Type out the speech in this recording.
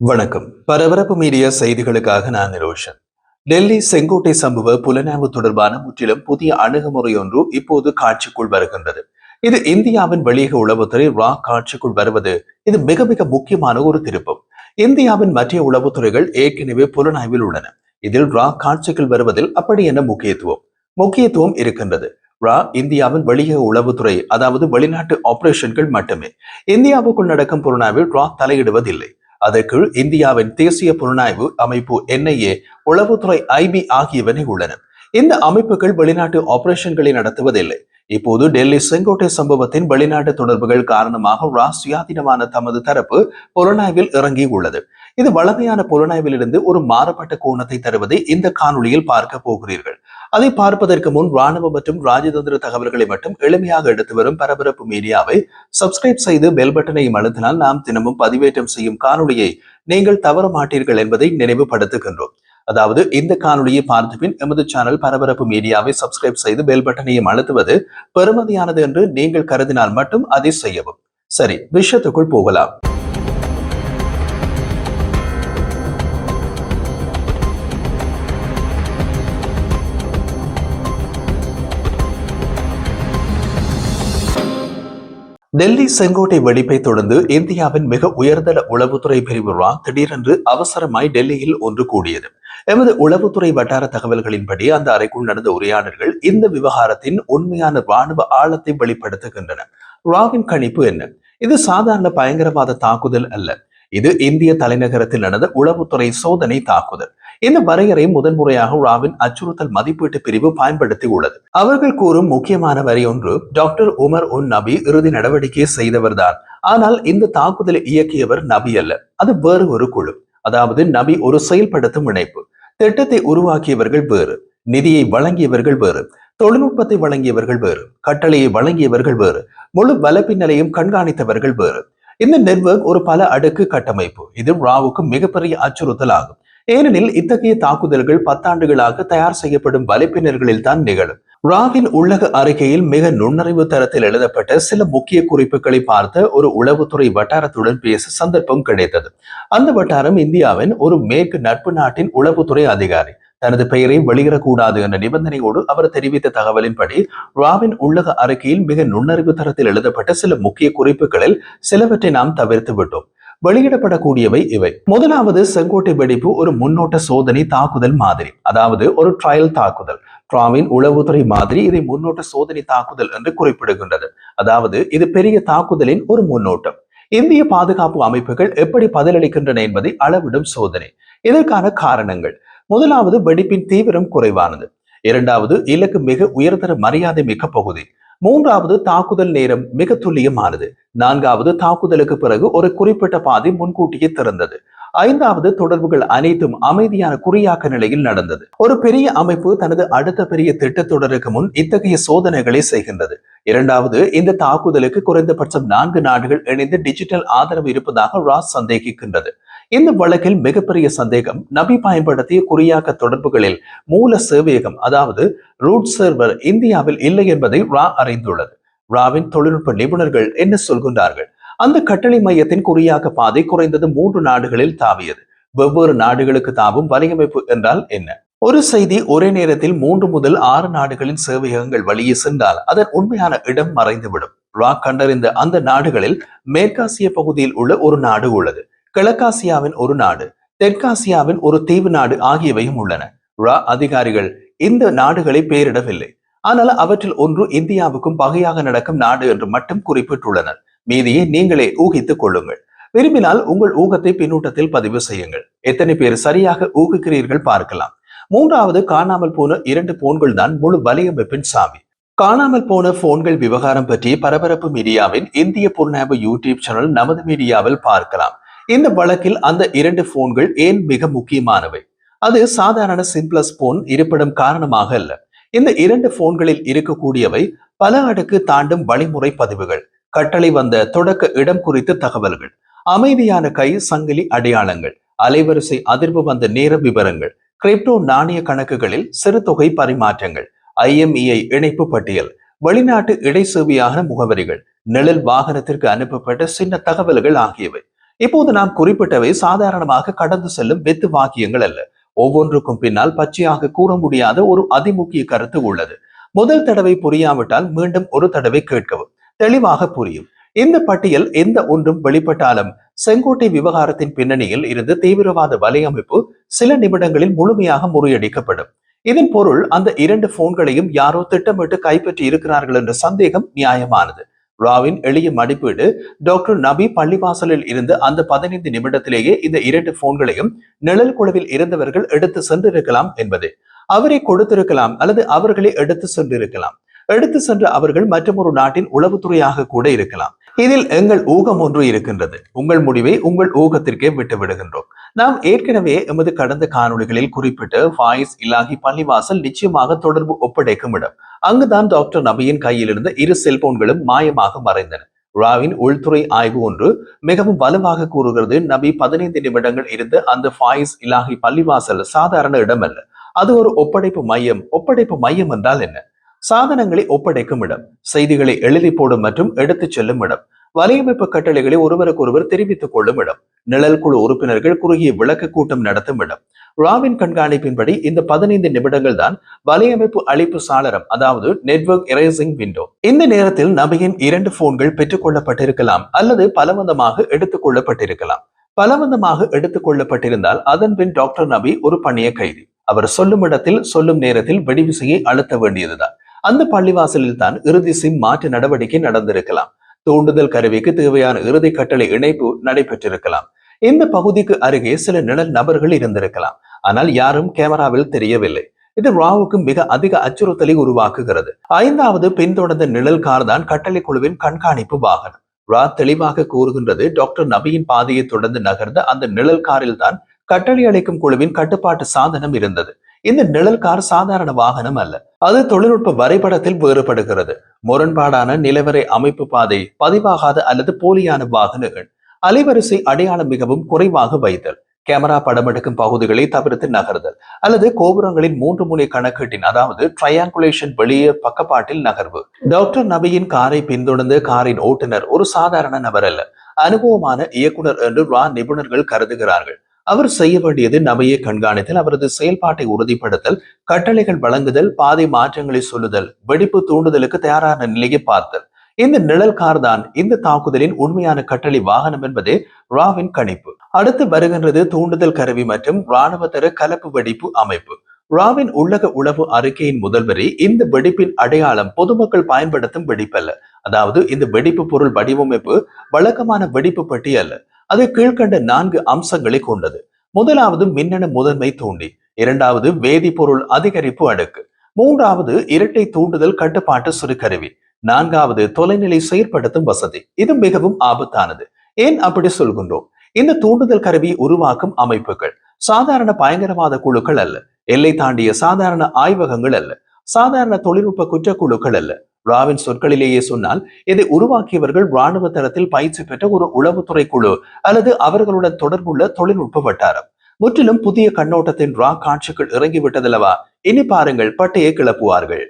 வணக்கம். பரபரப்பு மீடியா செய்திகளுக்காக நான் நிரோஷன் டெல்லி செங்கோட்டை சம்பவ புலனாய்வு தொடர்பான முற்றிலும் புதிய அணுகுமுறை ஒன்று இப்போது காட்சிக்குள் வருகின்றது. இது இந்தியாவின் வெளியக உளவுத்துறை ரா காட்சிக்குள் வருவது இது மிக மிக முக்கியமான ஒரு திருப்பம். இந்தியாவின் மற்ற உளவுத்துறைகள் ஏற்கனவே புலனாய்வில் உள்ளன. இதில் ரா காட்சிக்குள் வருவதில் அப்படி என்ன முக்கியத்துவம்? முக்கியத்துவம் இருக்கின்றது. ரா இந்தியாவின் வெளியக உளவுத்துறை அதாவது வெளிநாட்டு ஆபரேஷன்கள் மட்டுமே. இந்தியாவுக்குள் நடக்கும் புலனாய்வில் ரா தலையிடுவதில்லை. அதற்கு இந்தியாவின் தேசிய புலனாய்வு அமைப்பு என்ஐஏ உளவுத்துறை ஐபி ஆகியவனை உள்ளன. இந்த அமைப்புகள் வெளிநாட்டு ஆபரேஷன்களை நடத்துவதில்லை. இப்போது டெல்லி செங்கோட்டை சம்பவத்தின் வெளிநாட்டு தொடர்புகள் காரணமாக ராஸ் சுயாதீனமான தமது தரப்பு புலனாய்வில் இறங்கி உள்ளது. இது வளமையான புலனாய்விலிருந்து ஒரு மாறுபட்ட கோணத்தை தருவதை இந்த காணொளியில் பார்க்க போகிறீர்கள். அதை பார்ப்பதற்கு முன் ராணுவ மற்றும் ராஜதந்திர தகவல்களை மட்டும் எளிமையாக எடுத்து வரும் பரபரப்பு மீடியாவை சப்ஸ்கிரைப் செய்து பெல் பட்டனையும் அழுத்தினால் நாம் தினமும் பதிவேற்றம் செய்யும் காணொளியை நீங்கள் தவற மாட்டீர்கள் என்பதை நினைவுபடுத்துகின்றோம். அதாவது இந்த காணொலியை பார்த்த பின் எமது சேனல் பரபரப்பு மீடியாவை சப்ஸ்கிரைப் செய்து பெல் பட்டனையும் அழுத்துவது பெருமதியானது என்று நீங்கள் கருதினால் மட்டும் அதை செய்யவும். சரி விஷயத்துக்குள் போகலாம். டெல்லி செங்கோட்டை வெடிப்பை தொடர்ந்து இந்தியாவின் மிக உயர்தர உளவுத்துறை பிரிவு திடீரென்று அவசரமாய் டெல்லியில் ஒன்று கூடியது. எமது உளவுத்துறை வட்டார தகவல்களின்படி அந்த அறைக்குள் நடந்த உரையாடல்கள் இந்த விவகாரத்தின் உண்மையான ராணுவ ஆழத்தை வெளிப்படுத்துகின்றன. ராவின் கணிப்பு என்ன? இது சாதாரண பயங்கரவாத தாக்குதல் அல்ல. இது இந்திய தலைநகரத்தில் நடந்த உளவுத்துறை சோதனை தாக்குதல். இந்த வரையறை முதன்முறையாக ராவின் அச்சுறுத்தல் மதிப்பீட்டு பிரிவு பயன்படுத்தி உள்ளது அவர்கள் கூறும் முக்கியமான வரி ஒன்று டாக்டர் உமர் உன் நபி இறுதி நடவடிக்கை செய்தவர்தான் ஆனால் இந்த தாக்குதலை இயக்கியவர் நபி அல்ல அது வேறு ஒரு குழு. அதாவது நபி ஒரு செயல்படுத்தும் இணைப்பு. திட்டத்தை உருவாக்கியவர்கள் வேறு நிதியை வழங்கியவர்கள் வேறு தொழில்நுட்பத்தை வழங்கியவர்கள் வேறு கட்டளையை வழங்கியவர்கள் வேறு முழு வலப்பின்னலையும் கண்காணித்தவர்கள் வேறு. இந்த நெட்வொர்க் ஒரு பல அடுக்கு கட்டமைப்பு. இது ராவுக்கு மிகப்பெரிய அச்சுறுத்தல் ஆகும். ஏனெனில் இத்தகைய தாக்குதல்கள் பத்தாண்டுகளாக தயார் செய்யப்படும் வலைப்பினர்களில் தான் நிகழும். ராவின் உள்ளக அறிக்கையில் மிக நுண்ணறிவு தரத்தில் எழுதப்பட்ட சில முக்கிய குறிப்புகளை பார்த்த ஒரு உளவுத்துறை வட்டாரத்துடன் பேச சந்தர்ப்பம் கிடைத்தது. அந்த வட்டாரம் இந்தியாவின் ஒரு மேற்கு நட்பு நாட்டின் உளவுத்துறை அதிகாரி. தனது பெயரை வெளியிடக்கூடாது என்ற நிபந்தனையோடு அவர் தெரிவித்த தகவலின்படி ராவின் உள்ளக அறிக்கையில் மிக நுண்ணறிவு தரத்தில் எழுதப்பட்ட சில முக்கிய குறிப்புகளில் சிலவற்றை நாம் தவிர்த்து விட்டோம். வெளியிடப்படக்கூடியவை இவை. முதலாவது செங்கோட்டை வெடிப்பு ஒரு முன்னோட்ட சோதனை தாக்குதல் மாதிரி அதாவது ஒரு ட்ரையல் தாக்குதல். ட்ராவின் உளவுத்துறை மாதிரி இதை முன்னோட்ட சோதனை தாக்குதல் என்று குறிப்பிடுகின்றது. அதாவது இது பெரிய தாக்குதலின் ஒரு முன்னோட்டம். இந்திய பாதுகாப்பு அமைப்புகள் எப்படி பதிலளிக்கின்றன என்பதை அளவிடும் சோதனை. இதற்கான காரணங்கள். முதலாவது வெடிப்பின் தீவிரம் குறைவானது. இரண்டாவது இலக்கு மிக உயர்தர மரியாதை மிக்க பகுதி. மூன்றாவது தாக்குதல் நேரம் மிக துல்லியமானது. நான்காவது தாக்குதலுக்கு பிறகு ஒரு குறிப்பிட்ட பாதை முன்கூட்டியே திறந்தது. ஐந்தாவது தொடர்புகள் அனைத்தும் அமைதியான குறியாக்க நிலையில் நடந்தது. ஒரு பெரிய அமைப்பு தனது அடுத்த பெரிய திட்டத்தொடருக்கு முன் இத்தகைய சோதனைகளை செய்கின்றது. இரண்டாவது இந்த தாக்குதலுக்கு குறைந்தபட்சம் நான்கு நாடுகள் இணைந்து டிஜிட்டல் ஆதரவு இருப்பதாக ராஸ் சந்தேகிக்கின்றது. இந்த வழக்கில் மிகப்பெரிய சந்தேகம் நபி பயன்படுத்திய குறியாக்க தொடர்புகளில் மூல சேவையகம் அதாவது ரூட் சர்வர் இந்தியாவில் இல்லை என்பதை ரா அறிந்துள்ளது. ராவின் தொழில்நுட்ப நிபுணர்கள் என்ன சொல்கின்றார்கள்? அந்த கட்டளை மையத்தின் குறியாக்க பாதை குறைந்தது மூன்று நாடுகளில் தாவியது. வெவ்வேறு நாடுகளுக்கு தாவும் வலையமைப்பு என்றால் என்ன? ஒரு செய்தி ஒரே நேரத்தில் மூன்று முதல் ஆறு நாடுகளின் சேவையகங்கள் வழியே சென்றால் அதன் உண்மையான இடம் மறைந்துவிடும். ராக் கண்டறிந்த அந்த நாடுகளில் மேற்காசிய பகுதியில் உள்ள ஒரு நாடு உள்ளது. கிழக்காசியாவின் ஒரு நாடு தெற்காசியாவின் ஒரு தீவு நாடு ஆகியவையும் உள்ளன. ரா அதிகாரிகள் இந்த நாடுகளை பெயரிடவில்லை. ஆனால் அவற்றில் ஒன்று இந்தியாவுக்கும் பகையாக நடக்கும் நாடு என்று மட்டும் குறிப்பிட்டுள்ளனர். மீதியை நீங்களே ஊகித்துக் கொள்ளுங்கள். விரும்பினால் உங்கள் ஊகத்தை பின்னூட்டத்தில் பதிவு செய்யுங்கள். எத்தனை பேர் சரியாக ஊகிக்கிறீர்கள் பார்க்கலாம். மூன்றாவது காணாமல் போன இரண்டு போன்கள் தான் முழு வலையமைப்பின் சாவி. காணாமல் போன போன்கள் விவகாரம் பற்றி பரபரப்பு மீடியாவின் இந்திய புலனாய்வு யூடியூப் சேனல் நமது மீடியாவில் பார்க்கலாம். இந்த வழக்கில் அந்த இரண்டு போன்கள் ஏன் மிக முக்கியமானவை? அது சாதாரண சிம்பிளஸ் போன் இருப்பிடம் காரணமாக அல்ல. இந்த இரண்டு போன்களில் இருக்கக்கூடியவை பல அடுக்கு தாண்டும் வழிமுறை பதிவுகள் கட்டளை வந்த தொடக்க இடம் குறித்த தகவல்கள் அமைதியான கை சங்கிலி அடையாளங்கள் அலைவரிசை அதிர்வு வந்த நேர விவரங்கள் கிரிப்டோ நாணய கணக்குகளில் சிறு தொகை பரிமாற்றங்கள் ஐஎம்இஐ இணைப்பு பட்டியல் வெளிநாட்டு இடைசேவையான முகவரிகள் நிழல் வாகனத்திற்கு அனுப்பப்பட்ட சின்ன தகவல்கள் ஆகியவை. இப்போது நாம் குறிப்பிட்டவை சாதாரணமாக கடந்து செல்லும் வெத்து வாக்கியங்கள் அல்ல. ஒவ்வொன்றுக்கும் பின்னால் பச்சையாக கூற முடியாத ஒரு அதிமுக்கிய கருத்து உள்ளது. முதல் தடவை புரியாவிட்டால் மீண்டும் ஒரு தடவை கேட்கவும். தெளிவாக புரியும். இந்த பட்டியல் எந்த ஒன்றும் வெளிப்பட்டாலும் செங்கோட்டை விவகாரத்தின் பின்னணியில் இருந்து தீவிரவாத வலையமைப்பு சில நிமிடங்களில் முழுமையாக முறியடிக்கப்படும். இதன் பொருள் அந்த இரண்டு போன்களையும் யாரோ திட்டமிட்டு கைப்பற்றி இருக்கிறார்கள் என்ற சந்தேகம் நியாயமானது. ராவின் எளிய மதிப்பீடு டாக்டர் நபி பள்ளிவாசலில் இருந்து அந்த பதினைந்து நிமிடத்திலேயே இந்த இரண்டு போன்களையும் நிழல் குழுவில் இருந்தவர்கள் எடுத்து சென்றிருக்கலாம் என்பது. அவரை கொடுத்திருக்கலாம் அல்லது அவர்களை எடுத்து சென்றிருக்கலாம். எடுத்து சென்ற அவர்கள் மற்றொரு நாட்டின் உளவுத்துறையாக கூட இருக்கலாம். இதில் எங்கள் ஊகம் ஒன்று இருக்கின்றது. உங்கள் முடிவை உங்கள் ஊகத்திற்கே விட்டு விடுகின்றோம். நாம் ஏற்கனவே எமது கடந்த காணொலிகளில் குறிப்பிட்டு வாய்ஸ் இலாகி பள்ளிவாசல் நிச்சயமாக தொடர்பு ஒப்படைக்கும் இடம். அங்குதான் டாக்டர் நபியின் கையிலிருந்த இரு செல்போன்களும் மாயமாக மறைந்தன. ராவின் உள்துறை ஆய்வு ஒன்று மிகவும் வலுவாக கூறுகிறது. நபி பதினைந்து நிமிடங்கள் இருந்த அந்த ஃபாயிஸ் இலாகி பள்ளிவாசல் சாதாரண இடம் அல்ல அது ஒரு ஒப்படைப்பு மையம். ஒப்படைப்பு மையம் என்றால் என்ன? சாதனங்களை ஒப்படைக்கும் இடம் செய்திகளை எழுதி போடும் மற்றும் எடுத்துச் செல்லும் இடம் வலையமைப்பு கட்டளைகளை ஒருவருக்கொருவர் தெரிவித்துக் கொள்ளும் இடம் நிழல் குழு உறுப்பினர்கள் குறுகிய விளக்க கூட்டம் நடத்தும் இடம். ராவின் கண்காணிப்பின்படி இந்த பதினைந்து நிமிடங்கள் தான் வலையமைப்பு அழைப்பு சாளரம் அதாவது நெட்வொர்க் எரேசிங் விண்டோ இந்த நேரத்தில் நபியின் இரண்டு போன்கள் பெற்றுக் கொள்ளப்பட்டிருக்கலாம் அல்லது பலவந்தமாக எடுத்துக் கொள்ளப்பட்டிருக்கலாம் பலவந்தமாக எடுத்துக் கொள்ளப்பட்டிருந்தால் அதன் பின் டாக்டர் நபி ஒரு பணிய கைதி. அவர் சொல்லும் இடத்தில் சொல்லும் நேரத்தில் வெடிவிசையை அழுத்த வேண்டியதுதான். அந்த பள்ளிவாசலில் தான் இறுதி சிம் மாற்று நடவடிக்கை நடந்திருக்கலாம். தூண்டுதல் கருவிக்கு தேவையான இறுதி கட்டளை இணைப்பு நடைபெற்றிருக்கலாம். இந்த பகுதிக்கு அருகே சில நிழல் நபர்கள் இருந்திருக்கலாம். ஆனால் யாரும் கேமராவில் தெரியவில்லை. இது ராவுக்கும் மிக அதிக அச்சுறுத்தலை உருவாக்குகிறது. ஐந்தாவது பின்தொடர்ந்த நிழல் கார் தான் கட்டளை குழுவின் கண்காணிப்பு வாகனம். ரா தெளிவாக கூறுகின்றது டாக்டர் நபியின் பாதையை தொடர்ந்து நகர்ந்த அந்த நிழல் காரில் தான் கட்டளை அளிக்கும் குழுவின் கட்டுப்பாட்டு சாதனம் இருந்தது. இந்த நிழல் கார் சாதாரண வாகனம் அல்ல. அது தொழில்நுட்ப வரைபடத்தில் வேறுபடுகிறது. முரண்பாடான நிலவரை அமைப்பு பாதை பதிவாகாத அல்லது போலியான வாகனங்கள் அலைவரிசை அடையாளம் மிகவும் குறைவாக வைத்தல் கேமரா படம் எடுக்கும் பகுதிகளை தவிர்த்து நகர்தல் அல்லது கோபுரங்களின் மூன்று முனை கணக்கீட்டின் அதாவது ட்ரையாங்குலேஷன் வெளியே பக்கப்பாட்டில் நகர்வு. டாக்டர் நபியின் காரை பின்தொடர்ந்து காரின் ஓட்டுநர் ஒரு சாதாரண நபர் அல்ல அனுபவமான இயக்குனர் என்று ரா நிபுணர்கள் கருதுகிறார்கள். அவர் செய்ய வேண்டியது நபையை கண்காணித்தல் அவரது செயல்பாட்டை உறுதிப்படுத்தல் கட்டளைகள் வழங்குதல் பாதை மாற்றங்களை சொல்லுதல் வெடிப்பு தூண்டுதலுக்கு தயாரான நிலையை பார்த்தல். இந்த நிழல் கார் தான் இந்த தாக்குதலின் உண்மையான கட்டளை வாகனம் என்பது ராவின் கணிப்பு. அடுத்து வருகின்றது தூண்டுதல் கருவி மற்றும் இராணுவத்தர கலப்பு வெடிப்பு அமைப்பு. ராவின் உள்ளக உளவு அறிக்கையின் முதல்வரி இந்த வெடிப்பின் அடையாளம் பொதுமக்கள் பயன்படுத்தும் வெடிப்பல்ல. அதாவது இந்த வெடிப்பு பொருள் வடிவமைப்பு வழக்கமான வெடிப்பு பட்டி அல்ல அது கீழ்கண்ட நான்கு அம்சங்களை கொண்டது. முதலாவது மின்னணு முதன்மை தூண்டி இரண்டாவது வேதிப்பொருள் அதிகரிப்பு அடுக்கு மூன்றாவது இரட்டை தூண்டுதல் கட்டுப்பாட்டு சுருக்கருவி நான்காவது தொலைநிலை செயற்படுத்தும் வசதி. இது மிகவும் ஆபத்தானது. ஏன் அப்படி சொல்கின்றோம்? இந்த தூண்டுதல் கருவி உருவாக்கும் அமைப்புகள் சாதாரண பயங்கரவாத குழுக்கள் அல்ல. எல்லை தாண்டிய சாதாரண ஆய்வகங்கள் அல்ல. சாதாரண தொழில்நுட்ப குற்றக்குழுக்கள் அல்ல. ராவின் சொற்களிலேயே சொன்னால் இதை உருவாக்கியவர்கள் ராணுவ தளத்தில் பயிற்சி பெற்ற ஒரு உளவுத்துறை குழு அல்லது அவர்களுடன் தொடர்புள்ள தொழில்நுட்ப வட்டாரம். முற்றிலும் புதிய கண்ணோட்டத்தின் ரா காட்சிகள் இறங்கிவிட்டதல்லவா? இனி பாருங்கள் பட்டையை கிளப்புவார்கள்.